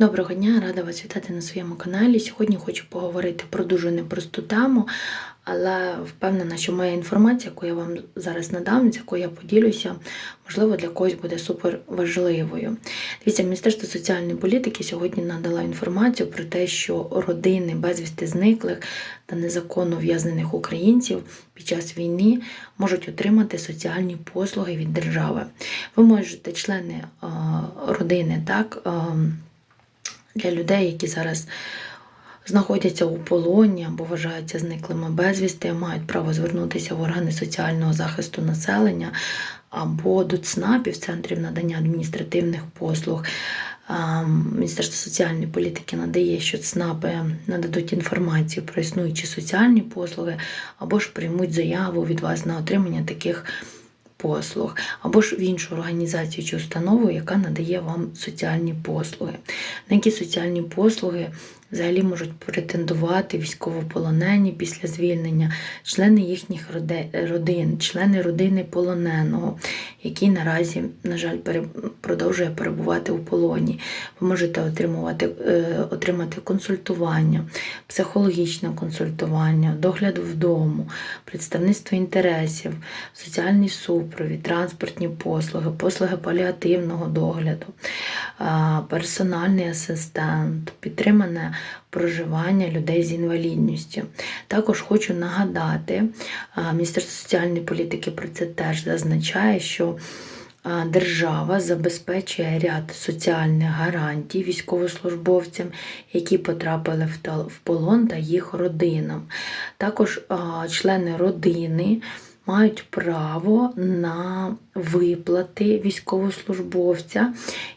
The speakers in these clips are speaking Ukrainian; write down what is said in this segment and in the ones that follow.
Доброго дня, рада вас вітати на своєму каналі. Сьогодні хочу поговорити про дуже непросту тему, але впевнена, що моя інформація, яку я вам зараз надам, з якою я поділюся, можливо, для когось буде супер важливою. Дивіться, Міністерство соціальної політики сьогодні надало інформацію про те, що родини безвісти зниклих та незаконно в'язнених українців під час війни можуть отримати соціальні послуги від держави. Ви можете, члени родини, так. Для людей, які зараз знаходяться у полоні або вважаються зниклими безвісти, мають право звернутися в органи соціального захисту населення або до ЦНАПів, центрів надання адміністративних послуг. Міністерство соціальної політики надає, що ЦНАПи нададуть інформацію про існуючі соціальні послуги, або ж приймуть заяву від вас на отримання таких послуг, або ж в іншу організацію чи установу, яка надає вам соціальні послуги. На які соціальні послуги взагалі можуть претендувати військовополонені після звільнення, члени їхніх родин, члени родини полоненого, який наразі, на жаль, продовжує перебувати у полоні. Ви можете отримувати, е, отримати консультування, психологічне консультування, догляд вдому, представництво інтересів, соціальний супровід, транспортні послуги, послуги паліативного догляду, персональний асистент, підтримане проживання людей з інвалідністю. Також хочу нагадати, Міністерство соціальної політики про це теж зазначає, що Держава забезпечує ряд соціальних гарантій військовослужбовцям, які потрапили в полон та їх родинам. Також члени родини мають право на виплати військовослужбовця,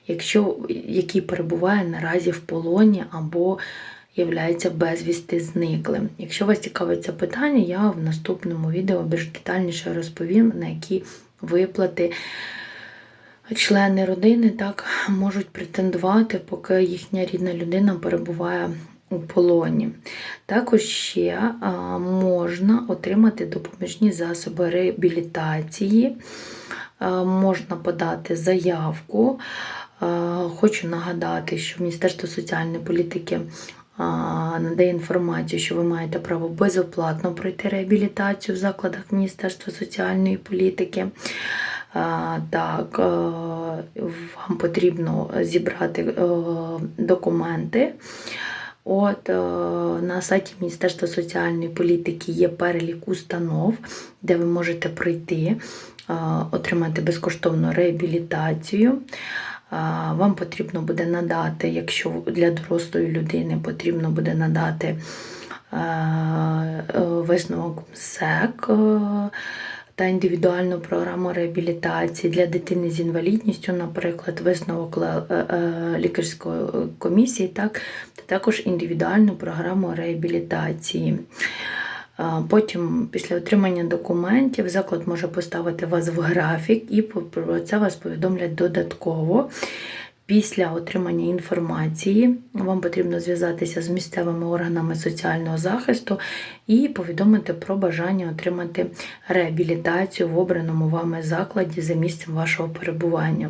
якщо який перебуває наразі в полоні або являється безвісти зниклим. Якщо вас цікавить це питання, я в наступному відео більш детальніше розповім, на які виплати члени родини так можуть претендувати, поки їхня рідна людина перебуває у полоні. Також ще можна отримати допоміжні засоби реабілітації, можна подати заявку. Хочу нагадати, що Міністерство соціальної політики надає інформацію, що ви маєте право безоплатно пройти реабілітацію в закладах Міністерства соціальної політики. Так, вам потрібно зібрати документи. От е, на сайті Міністерства соціальної політики є перелік установ, де ви можете пройти, е, отримати безкоштовну реабілітацію. Е, Вам потрібно буде надати, якщо для дорослої людини потрібно буде надати висновок СЕК е, та індивідуальну програму реабілітації для дитини з інвалідністю, наприклад, висновок е, е, лікарської комісії, так, та також індивідуальну програму реабілітації. Потім, після отримання документів, заклад може поставити вас в графік і про це вас повідомлять додатково. Після отримання інформації вам потрібно зв'язатися з місцевими органами соціального захисту і повідомити про бажання отримати реабілітацію в обраному вами закладі за місцем вашого перебування.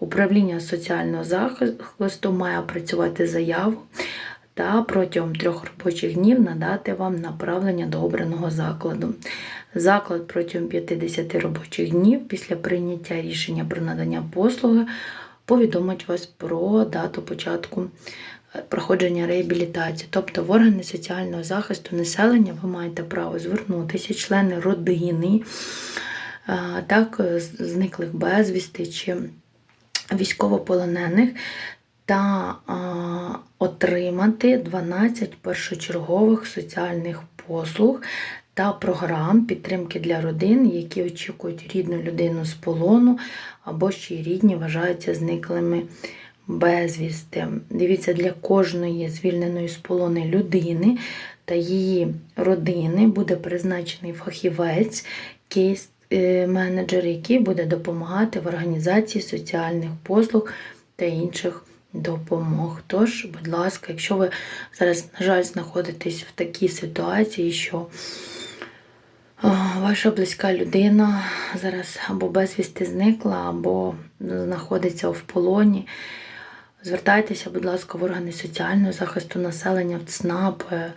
Управління соціального захисту має опрацювати заяву та протягом трьох робочих днів надати вам направлення до обраного закладу. Заклад протягом 50 робочих днів після прийняття рішення про надання послуги повідомить вас про дату початку е, проходження реабілітації. Тобто в органи соціального захисту населення ви маєте право звернутися, члени родини, е, так, зниклих безвісти чи військовополонених та а, отримати 12 першочергових соціальних послуг та програм підтримки для родин, які очікують рідну людину з полону або ще й рідні вважаються зниклими безвісти. Дивіться, для кожної звільненої з полону людини та її родини буде призначений фахівець, кейс е, менеджер, який буде допомагати в організації соціальних послуг та інших допомог. Тож, будь ласка, якщо ви зараз, на жаль, знаходитесь в такій ситуації, що ваша близька людина зараз або безвісти зникла, або знаходиться в полоні, звертайтеся, будь ласка, в органи соціального захисту населення, в ЦНАП. е,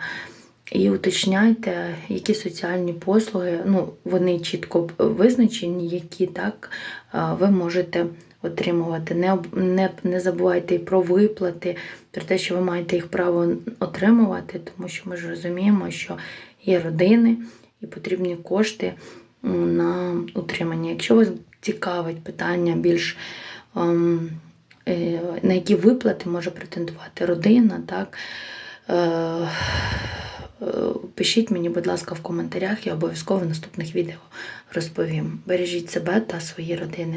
І уточняйте, які соціальні послуги, ну, вони чітко визначені, які так ви можете отримувати. Не, не, не забувайте і про виплати, про те, що ви маєте їх право отримувати, тому що ми ж розуміємо, що є родини і потрібні кошти на утримання. Якщо вас цікавить питання більш ем, е, на які виплати може претендувати родина, так. Е, е, Пишіть мені, будь ласка, в коментарях, я обов'язково в наступних відео розповім. Бережіть себе та свої родини.